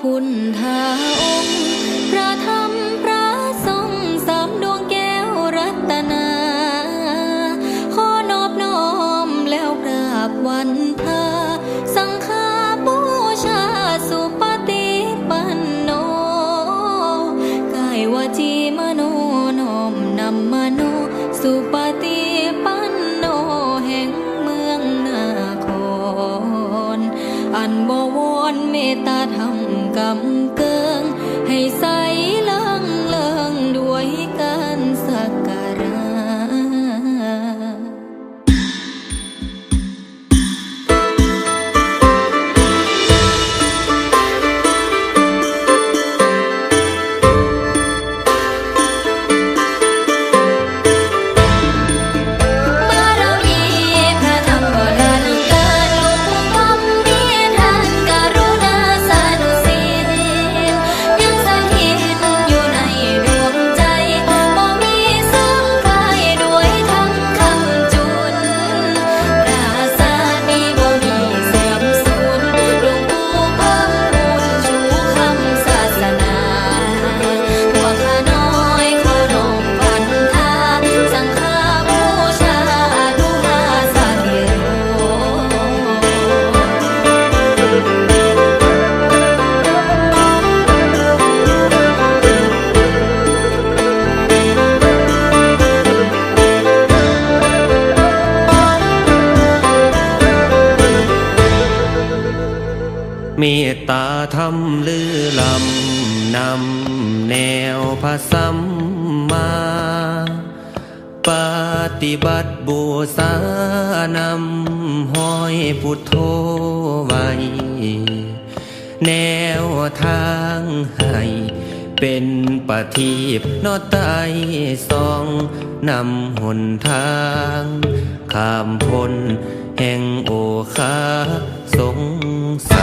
พุทธาองค์ พระธรรมพระสงฆ์สามดวงแก้วรัตนา ขอนอบน้อมแล้วกราบวันพาสังฆ วอนเมตตาธรรมกำเกิงให้ใส เมตตาธรรมลือลำนำแนวพระสัมมา ปฏิบัติบูสานำห้อยพุทโธไว้ แนวทางให้เป็นปฏิบนอไตสองนำหนทางข้ามพ้นแห่งโอคาสงศ